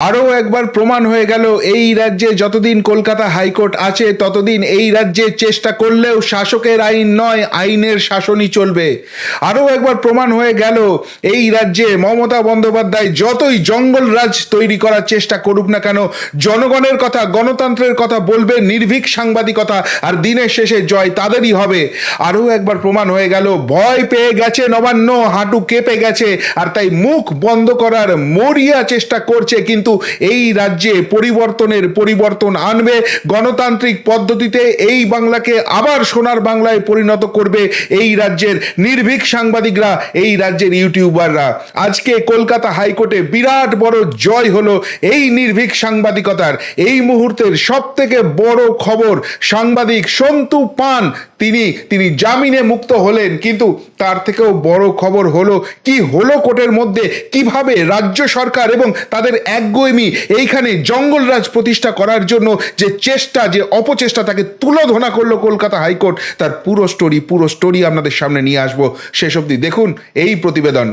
আরও একবার প্রমাণ হয়ে গেল, এই রাজ্যে যতদিন কলকাতা হাইকোর্ট আছে, ততদিন এই রাজ্যে চেষ্টা করলেও শাসকের আইন নয়, আইনের শাসনই চলবে। আরও একবার প্রমাণ হয়ে গেল, এই রাজ্যে মমতা বন্দ্যোপাধ্যায় যতই জঙ্গল রাজ তৈরি করার চেষ্টা করুক না কেন, জনগণের কথা, গণতন্ত্রের কথা বলবে নির্ভীক সাংবাদিকতা আর দিনের শেষে জয় তাদেরই হবে। আরও একবার প্রমাণ হয়ে গেল, ভয় পেয়ে গেছে নবান্ন, হাঁটু কেঁপে গেছে, আর তাই মুখ বন্ধ করার মরিয়া চেষ্টা করছে কিন্তু এই রাজ্যে পরিবর্তনের পরিবর্তন আনবে। গণতান্ত্রিক পদ্ধতিতে এই বাংলাকে আবার সোনার বাংলায় পরিণত করবে এই রাজ্যের নির্ভীক সাংবাদিকরা, এই রাজ্যের ইউটিউবাররা। আজকে কলকাতা হাইকোর্টে বিরাট বড় জয় হলো এই নির্ভীক সাংবাদিকতার। এই মুহূর্তের সব থেকে বড় খবর সাংবাদিক সন্তু পান। তিনি তিনি জামিনে মুক্ত হলেন, কিন্তু তার থেকেও বড় খবর হলো, কি হলো কোর্টের মধ্যে, কীভাবে রাজ্য সরকার এবং তাদের একগুয়েমি এইখানে জঙ্গলরাজ প্রতিষ্ঠা করার জন্য যে চেষ্টা, যে অপচেষ্টা তাকে তুলোধনা করল কলকাতা হাইকোর্ট, তার পুরো স্টোরি পুরো স্টোরি আপনাদের সামনে নিয়ে আসব শেষ অবধি। দেখুন এই প্রতিবেদন।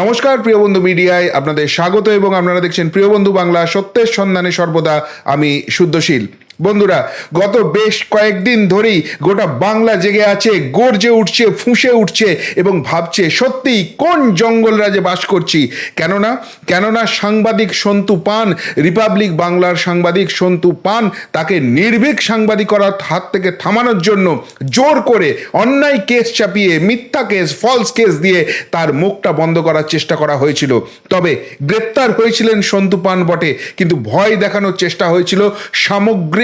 নমস্কার প্রিয় বন্ধু মিডিয়ায়, আপনাদের স্বাগত এবং আপনারা দেখছেন প্রিয় বন্ধু বাংলা সত্যের সন্ধানে সর্বদা। আমি শুদ্ধশীল। বন্ধুরা, গত বেশ কয়েকদিন ধরেই গোটা বাংলা জেগে আছে, গর্জে উঠছে, ফুঁসে উঠছে এবং ভাবছে, সত্যিই কোন জঙ্গল রাজে বাস করছি? কেননা কেননা সাংবাদিক সন্তু পান, রিপাবলিক বাংলার সাংবাদিক সন্তু পান, তাকে নির্ভীক সাংবাদিকতার হাত থেকে থামানোর জন্য জোর করে অন্যায় কেস চাপিয়ে, মিথ্যা কেস ফলস কেস দিয়ে তার মুখটা বন্ধ করার চেষ্টা করা হয়েছিল। তবে গ্রেপ্তার হয়েছিলেন সন্তু পান বটে, কিন্তু ভয় দেখানোর চেষ্টা হয়েছিল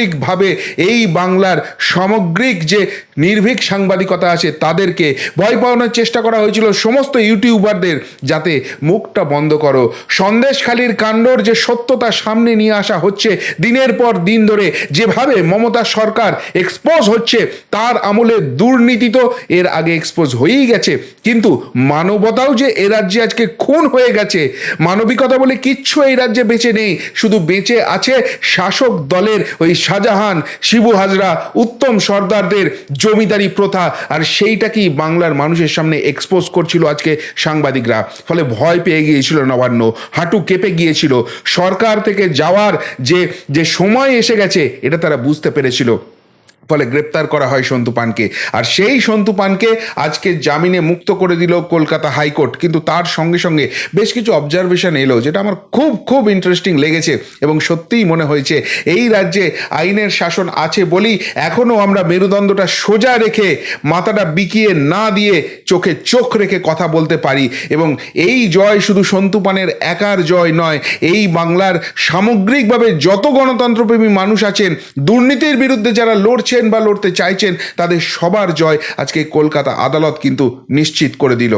সামগ্রিকভাবে এই বাংলার সামগ্রিক যে নির্ভীক সাংবাদিকতা আছে তাদেরকে ভয় পাওয়ানোর চেষ্টা করা হয়েছিল সমস্ত ইউটিউবারদের যাতে মুখটা বন্ধ করো। সন্দেশখালীর কাণ্ডর যে সত্যতা সামনে নিয়ে আসা হচ্ছে দিনের পর দিন ধরে, যেভাবে মমতা সরকার এক্সপোজ হচ্ছে, তার আমলে দুর্নীতি তো এর আগে এক্সপোজ হয়েই গেছে। কিন্তু মানবতাও যে এ রাজ্যে আজকে খুন হয়ে গেছে, মানবিকতা বলে কিচ্ছু এই রাজ্যে বেঁচে নেই। শুধু বেঁচে আছে শাসক দলের ওই শাহজাহান, শিবু হাজরা, উত্তম সর্দারদের জমিদারি প্রথা। আর সেইটাকেই বাংলার মানুষের সামনে এক্সপোজ করছিল আজকে সাংবাদিকরা? ফলে ভয় পেয়ে গিয়েছিল নবান্ন, হাঁটু কেঁপে গিয়েছিল। সরকার থেকে যাওয়ার যে যে সময় এসে গেছে, এটা তারা বুঝতে পেরেছিল। ফলে গ্রেপ্তার করা হয় সন্তু পানকে। আর সেই সন্তু পানকে আজকে জামিনে মুক্ত করে দিল কলকাতা হাইকোর্ট। কিন্তু তার সঙ্গে সঙ্গে বেশ কিছু অবজারভেশন এলো, যেটা আমার খুব খুব ইন্টারেস্টিং লেগেছে এবং সত্যিই মনে হয়েছে এই রাজ্যে আইনের শাসন আছে বলেই এখনও আমরা মেরুদণ্ডটা সোজা রেখে মাথাটা বিকিয়ে না দিয়ে চোখে চোখ রেখে কথা বলতে পারি। এবং এই জয় শুধু সন্তু পানের একার জয় নয়, এই বাংলার সামগ্রিকভাবে যত গণতন্ত্রপ্রেমী মানুষ আছেন, দুর্নীতির বিরুদ্ধে যারা লড়ছেন বা লড়তে চাইছেন, তাদের সবার জয় আজকে কলকাতা আদালত কিন্তু নিশ্চিত করে দিল।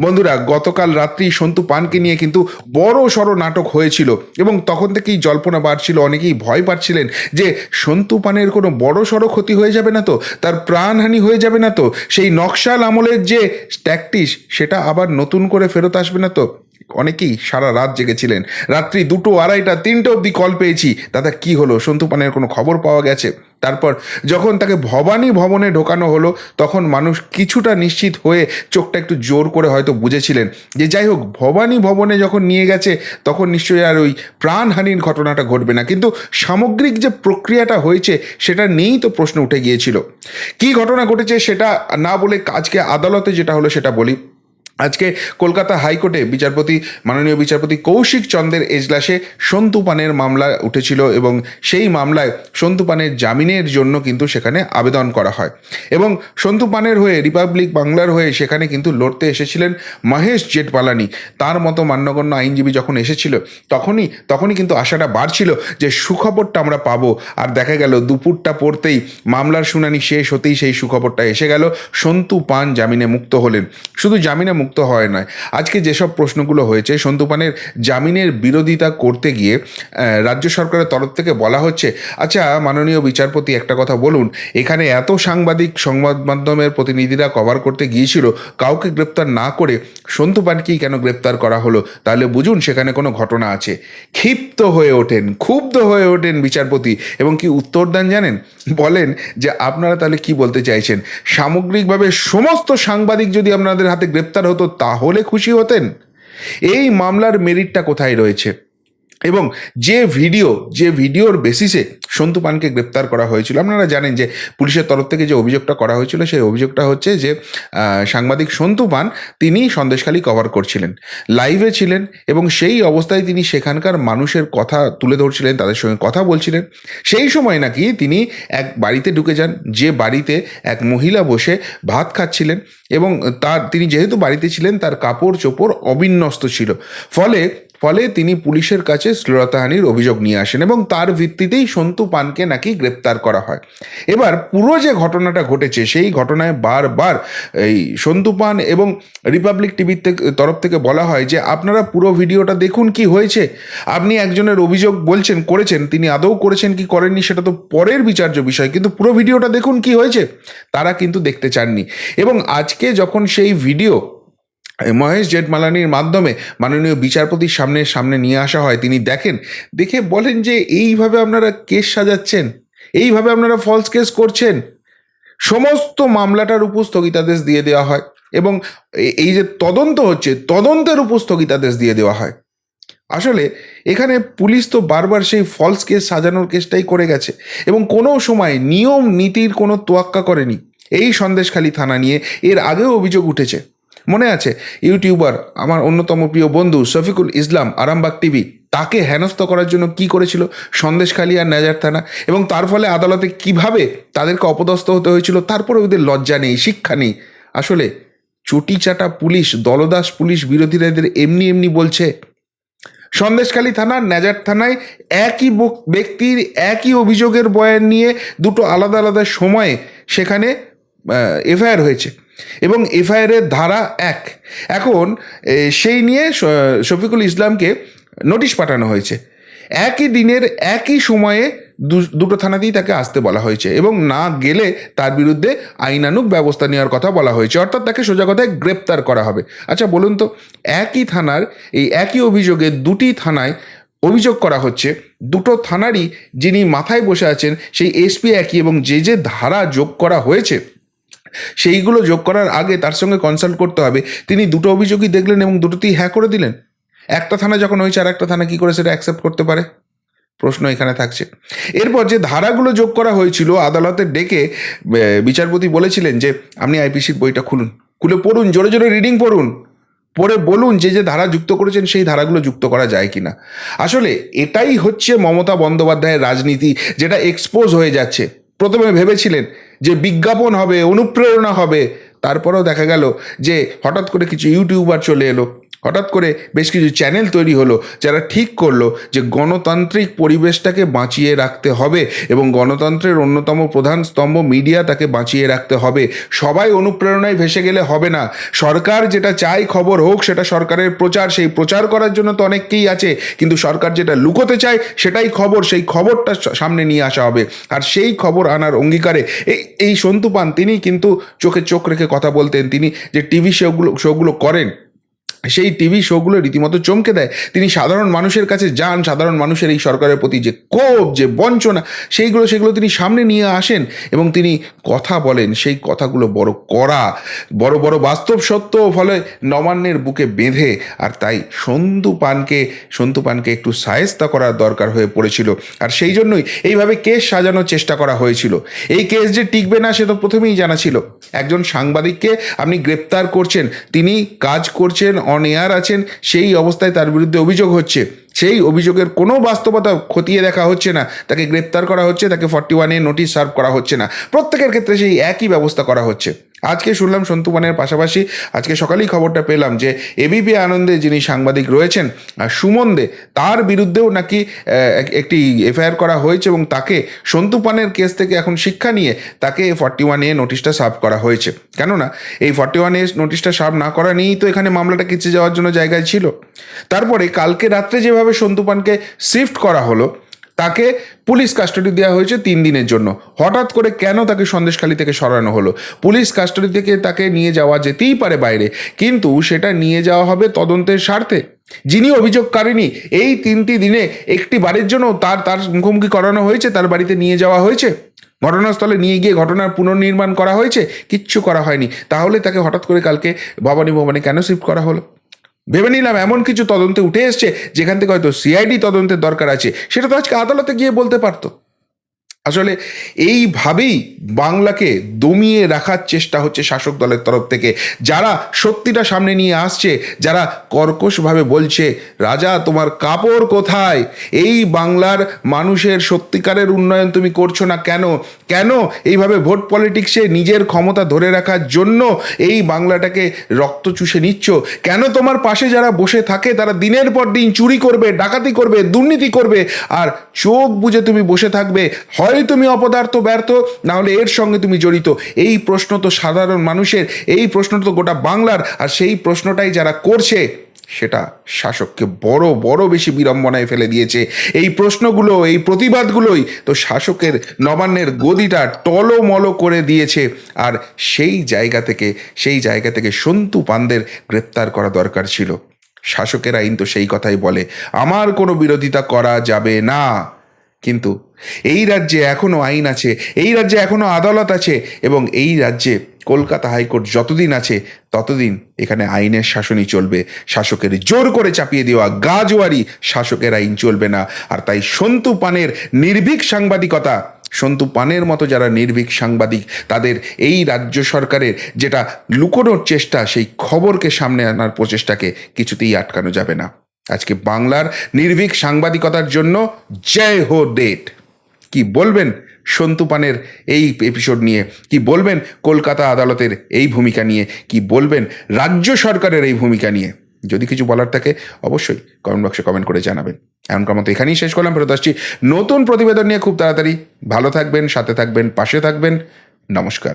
বন্ধুরা, গতকাল রাত্রি সন্তু পানকে নিয়ে কিন্তু বড় সড়ো নাটক হয়েছিল এবং তখন থেকেই জল্পনা বাড়ছিল, অনেকেই ভয় পাচ্ছিলেন যে সন্তু পানের কোনো বড় সড়ো ক্ষতি হয়ে যাবে না তো, তার প্রাণহানি হয়ে যাবে না তো, সেই নকশাল আমলের যে ট্যাকটিস সেটা আবার নতুন করে ফেরত আসবে না তো। অনেকেই সারা রাত জেগেছিলেন। রাত্রি দুটো, আড়াইটা, তিনটে অবধি কল পেয়েছি। দাদা, কি হলো? সন্তু পানের কোনো খবর পাওয়া গেছে? তারপর যখন তাকে ভবানী ভবনে ঢোকানো হলো, তখন মানুষ কিছুটা নিশ্চিত হয়ে চোখটা একটু জোর করে হয়তো বুঝেছিলেন। যে যাই হোক, ভবানী ভবনে যখন নিয়ে গেছে, তখন নিশ্চয়ই আর ওই প্রাণহানির ঘটনাটা ঘটবে না। কিন্তু সামগ্রিক যে প্রক্রিয়াটা হয়েছে, সেটা নিয়েই তো প্রশ্ন উঠে গিয়েছিল। কি ঘটনা ঘটেছে সেটা না বলে আজকে আদালতে যেটা হলো, সেটা বলি। আজকে কলকাতা হাইকোর্টে বিচারপতি, মাননীয় বিচারপতি কৌশিক চন্দ্রের এজলাসে সন্তু পানের মামলা উঠেছিল এবং সেই মামলায় সন্তু পানের জামিনের জন্য কিন্তু সেখানে আবেদন করা হয়। এবং সন্তু পানের হয়ে রিপাবলিক বাংলার হয়ে সেখানে কিন্তু লড়তে এসেছিলেন মহেশ জেঠপালানি। তার মতো মান্যগণ্য আইনজীবী যখন এসেছিল, তখনই তখনই কিন্তু আশাটা বাড়ছিল যে সুখবরটা আমরা পাবো। আর দেখা গেল, দুপুরটা পড়তেই মামলার শুনানি শেষ হতেই সেই সুখবরটা এসে গেল, সন্তু পান জামিনে মুক্ত হলেন। শুধু জামিনে মুক্ত হয় নয় আজকে যেসব প্রশ্নগুলো হয়েছে সন্তু পানের জামিনের বিরোধিতা করতে গিয়ে রাজ্য সরকারের তরফ থেকে বলা হচ্ছে আচ্ছা মাননীয় বিচারপতি একটা কথা বলুন, এখানে এত সাংবাদিক সংবাদ মাধ্যমের প্রতিনিধিরা কভার করতে গিয়েছিল, কাউকে গ্রেপ্তার না করে সন্তু পানকেই কেন গ্রেপ্তার করা হলো? তাহলে বুঝুন, সেখানে কোনো ঘটনা আছে। ক্ষিপ্ত হয়ে ওঠেন, ক্ষুব্ধ হয়ে ওঠেন বিচারপতি, এবং কি উত্তর দেন জানেন? বলেন যে, আপনারা তাহলে কি বলতে চাইছেন? সামগ্রিকভাবে সমস্ত সাংবাদিক যদি আপনাদের হাতে গ্রেপ্তার হতো তাহলে খুশি হতেন? এই মামলার মেরিটটা কোথায় রয়েছে? এবং যে ভিডিও, যে ভিডিওর বেসিসে সন্তু পানকে গ্রেপ্তার করা হয়েছিল, আপনারা জানেন যে পুলিশের তরফ থেকে যে অভিযোগটা করা হয়েছিল, সেই অভিযোগটা হচ্ছে যে সাংবাদিক সন্তু পান তিনি সন্দেশখালী কভার করছিলেন লাইভে ছিলেন এবং সেই অবস্থায় তিনি সেখানকার মানুষের কথা তুলে ধরছিলেন, তাদের সঙ্গে কথা বলছিলেন। সেই সময় নাকি তিনি এক বাড়িতে ঢুকে যান, যে বাড়িতে এক মহিলা বসে ভাত খাচ্ছিলেন এবং তার, তিনি যেহেতু বাড়িতে ছিলেন, তার কাপড় চোপড় অবিন্যস্ত ছিল। ফলে ফলে তিনি পুলিশের কাছে শ্লীলতাহানির অভিযোগ নিয়ে আসেন এবং তার ভিত্তিতেই সন্তু পানকে নাকি গ্রেপ্তার করা হয়। এবার পুরো যে ঘটনাটা ঘটেছে, সেই ঘটনায় বারবার এই সন্তু পান এবং রিপাবলিক টিভির তরফ থেকে বলা হয় যে, আপনারা পুরো ভিডিওটা দেখুন কি হয়েছে। আপনি একজনের অভিযোগ বলছেন, করেছেন, তিনি আদৌ করেছেন কি করেননি সেটা তো পরের বিচার্য বিষয়, কিন্তু পুরো ভিডিওটা দেখুন কি হয়েছে, তারা কিন্তু দেখতে চাননি। এবং আজকে যখন সেই ভিডিও মহেশ জেঠমালানির মাধ্যমে মাননীয় বিচারপতির সামনে সামনে নিয়ে আসা হয়। তিনি দেখেন, দেখে বলেন যে এইভাবে আপনারা কেস সাজাচ্ছেন, এইভাবে আপনারা ফলস কেস করছেন। সমস্ত মামলাটার উপর স্থগিতাদেশ দিয়ে দেওয়া হয় এবং এই যে তদন্ত হচ্ছে, তদন্তের উপর স্থগিতাদেশ দিয়ে দেওয়া হয়। আসলে এখানে পুলিশ তো বারবার সেই ফলস কেস সাজানোর কেসটাই করে গেছে এবং কোনো সময় নিয়ম নীতির কোনো তোয়াক্কা করেনি। এই সন্দেশখালী থানা নিয়ে এর আগেও অভিযোগ উঠেছে। মনে আছে? ইউটিউবার, আমার অন্যতম প্রিয় বন্ধু শফিকুল ইসলাম, আরামবাগ টিভি, তাকে হেনস্থ করার জন্য কি করেছিল? সন্দেশখালী আর নাজার থানা। এবং তার ফলে আদালতে কীভাবে তাদেরকে অপদস্থ হতে হয়েছিল? তারপরে ওদের লজ্জা নেই, শিক্ষা নেই। আসলে চটি চাটা পুলিশ, দলদাস পুলিশ বিরোধীরা এদের এমনি এমনি বলছে, সন্দেশখালী থানার নাজার থানায় একই ব্যক্তির একই অভিযোগের বয়ান নিয়ে দুটো আলাদা আলাদা সময়ে সেখানে এফআইআর হয়েছে। এবং এফআইআরের ধারা এক। এখন সেই নিয়ে শফিকুল ইসলামকে নোটিশ পাঠানো হয়েছে। একই দিনের একই সময়ে দুটো থানাতেই তাকে আসতে বলা হয়েছে এবং না গেলে তার বিরুদ্ধে আইনানুগ ব্যবস্থা নেওয়ার কথা বলা হয়েছে। অর্থাৎ তাকে সোজা কথায় গ্রেপ্তার করা হবে। আচ্ছা বলুন তো, একই থানার, এই একই অভিযোগে দুটি থানায় অভিযোগ করা হচ্ছে। দুটো থানারই যিনি মাথায় বসে আছেন, সেই এসপি একই এবং যে যে ধারা যোগ করা হয়েছে সেইগুলো যোগ করার আগে তার সঙ্গে কনসাল্ট করতে হবে। তিনি দুটো অভিযোগই দেখলেন এবং দুটোতেই হ্যাঁ করে দিলেন। একটা থানা যখন হয়েছে আর একটা থানা কী করে সেটা অ্যাকসেপ্ট করতে পারে? প্রশ্ন এখানে থাকছে। এরপর যে ধারাগুলো যোগ করা হয়েছিল, আদালতে ডেকে বিচারপতি বলেছিলেন যে, আপনি আইপিসির বইটা খুলুন। খুলে পড়ুন, জোরে জোরে রিডিং পড়ুন। পড়ে বলুন যে যে ধারা যুক্ত করেছেন, সেই ধারাগুলো যুক্ত করা যায় কিনা? আসলে এটাই হচ্ছে মমতা বন্দ্যোপাধ্যায়ের রাজনীতি, যেটা এক্সপোজ হয়ে যাচ্ছে। প্রথমে ভেবেছিলেন যে বিজ্ঞাপন হবে, অনুপ্রেরণা হবে, তারপরেও দেখা গেল যে হঠাৎ করে কিছু ইউটিউবার চলে এলো। হঠাৎ করে বেশ কিছু চ্যানেল তৈরি হলো, যারা ঠিক করল যে গণতান্ত্রিক পরিবেশটাকে বাঁচিয়ে রাখতে হবে এবং গণতন্ত্রের অন্যতম প্রধান স্তম্ভ মিডিয়া তাকে বাঁচিয়ে রাখতে হবে। সবাই অনুপ্রেরণায় ভেসে গেলে হবে না। সরকার যেটা চাই খবর হোক, সেটা সরকারের প্রচার। সেই প্রচার করার জন্য তো অনেককেই আছে, কিন্তু সরকার যেটা লুকোতে চায়, সেটাই খবর। সেই খবরটা সামনে নিয়ে আসা হবে। আর সেই খবর আনার অঙ্গীকারে এই এই সন্তু পান, তিনি কিন্তু চোখে চোখ রেখে কথা বলতেন। তিনি যে টিভি শোগুলো শোগুলো করেন সেই টিভি শোগুলো রীতিমতো চমকে দেয়। তিনি সাধারণ মানুষের কাছে যান, সাধারণ মানুষের এই সরকারের প্রতি যে কোপ যে বঞ্চনা, সেইগুলো, সেগুলো তিনি সামনে নিয়ে আসেন এবং তিনি কথা বলেন। সেই কথাগুলো বড় করা বড় বড় বাস্তব সত্য, ফলে নবান্নের বুকে বেঁধে আর তাই সন্তু পানকে সন্তু পানকে একটু সায়স্তা করার দরকার হয়ে পড়েছিল। আর সেই জন্যই এইভাবে কেস সাজানোর চেষ্টা করা হয়েছিল। এই কেস যে টিকবে না, সে তো প্রথমেই জানা ছিল। একজন সাংবাদিককে আপনি গ্রেপ্তার করছেন, তিনি কাজ করছেন অন এয়ার আছেন, সেই অবস্থায় তার বিরুদ্ধে অভিযোগ হচ্ছে। সেই অভিযোগের কোনো বাস্তবতা খতিয়ে দেখা হচ্ছে না। তাকে গ্রেপ্তার করা হচ্ছে, তাকে ফর্টি ওয়ানে নোটিশ সার্ভ করা হচ্ছে না। প্রত্যেকের ক্ষেত্রে সেই একই ব্যবস্থা করা হচ্ছে। আজকে শুনলাম সন্তুমানের পাশাপাশি আজকে সকালেই খবরটা পেলাম যে এবিপি আনন্দে যিনি সাংবাদিক রয়েছেন সুমন দে, তার বিরুদ্ধেও নাকি একটি এফআইআর করা হয়েছে এবং তাকে সন্তুপানের কেস থেকে এখন শিক্ষা নিয়ে তাকে ফর্টি ওয়ান এ নোটিশটা সার্ভ করা হয়েছে। কেননা, এই ফর্টি ওয়ান এ নোটিশটা সার্ভ না করা নিয়েই তো এখানে মামলাটা কিচে যাওয়ার জন্য জায়গায় ছিল। তারপরে কালকে রাত্রে যেভাবে সন্তুপানকে শিফট করা হলো তাকে পুলিশ কাস্টাডি দেওয়া হয়েছে তিন দিনের জন্য। হঠাৎ করে কেন তাকে সন্দেশখালি থেকে সরানো হলো? পুলিশ কাস্টাডি থেকে তাকে নিয়ে যাওয়া যেতেই পারে বাইরে, কিন্তু সেটা নিয়ে যাওয়া হবে তদন্তের স্বার্থে। যিনি অভিযোগ অভিযোগকারিনী এই তিনটি দিনে একটি বাড়ির জন্য তার তার মুখোমুখি করানো হয়েছে, তার বাড়িতে নিয়ে যাওয়া হয়েছে। ঘটনাস্থলে নিয়ে গিয়ে ঘটনার পুনর্নির্মাণ করা হয়েছে, কিচ্ছু করা হয়নি। তাহলে তাকে হঠাৎ করে কালকে ভবানী ভবনে কেন শিফট করা হলো? ভেবে নিলাম এমন কিছু তদন্তে উঠে এসছে যেখান থেকে হয়তো সিআইডি তদন্তের দরকার আছে। সেটা তো আজকে আদালতে গিয়ে বলতে পারতো। আসলে এইভাবেই বাংলাকে দমিয়ে রাখার চেষ্টা হচ্ছে শাসক দলের তরফ থেকে। যারা সত্যিটা সামনে নিয়ে আসছে, যারা কর্কশভাবে বলছে, রাজা, তোমার কাপড় কোথায়? এই বাংলার মানুষের সত্যিকারের উন্নয়ন তুমি করছ না কেন? কেন এইভাবে ভোট পলিটিক্সে নিজের ক্ষমতা ধরে রাখার জন্য এই বাংলাটাকে রক্ত চুষে নিচ্ছ? কেন তোমার পাশে যারা বসে থাকে, তারা দিনের পর দিন চুরি করবে, ডাকাতি করবে, দুর্নীতি করবে, আর চোখ বুঝে তুমি বসে থাকবে? হয় তুমি অপদার্থ, ব্যর্থ না হলে এর সঙ্গে তুমি জড়িত। এই প্রশ্ন তো সাধারণ মানুষের, এই প্রশ্ন তো গোটা বাংলার, আর সেই প্রশ্নটাই যারা করছে, সেটা শাসককে বড় বড় বেশি বিড়ম্বনায় ফেলে দিয়েছে। এই প্রশ্নগুলো, এই প্রতিবাদগুলোই তো শাসকের নবান্নের গদিটা টলমল করে দিয়েছে। আর সেই জায়গা থেকে, সেই জায়গা থেকে সন্তু পান্দের গ্রেপ্তার করা দরকার ছিল। শাসকের আইন তো সেই কথাই বলে, আমার কোনো বিরোধিতা করা যাবে না। কিন্তু এই রাজ্যে এখনও আইন আছে, এই রাজ্যে এখনও আদালত আছে এবং এই রাজ্যে কলকাতা হাইকোর্ট যতদিন আছে ততদিন এখানে আইনের শাসনই চলবে। শাসকের জোর করে চাপিয়ে দেওয়া গাজোয়ারি শাসকের আইন চলবে না। আর তাই সন্তু পানের নির্ভীক সাংবাদিকতা, সন্তু পানের মতো যারা নির্ভীক সাংবাদিক, তাদের এই রাজ্য সরকারের যেটা লুকোনোর চেষ্টা, সেই খবরকে সামনে আনার প্রচেষ্টাকে কিছুতেই আটকানো যাবে না। আজকে বাংলার নির্ভীক সাংবাদিকতার জন্য জয় হো ডেট। কি বলবেন সন্তু পানের এই এপিসোড নিয়ে? কি বলবেন কলকাতা আদালতের এই ভূমিকা নিয়ে? কি বলবেন রাজ্য সরকারের এই ভূমিকা নিয়ে? যদি কিছু বলার থাকে অবশ্যই কমেন্ট বক্সে কমেন্ট করে জানাবেন। এমনকার মতো এখানেই শেষ করলাম, ফেরত আসছি নতুন প্রতিবেদন নিয়ে খুব তাড়াতাড়ি। ভালো থাকবেন, সাথে থাকবেন, পাশে থাকবেন। নমস্কার।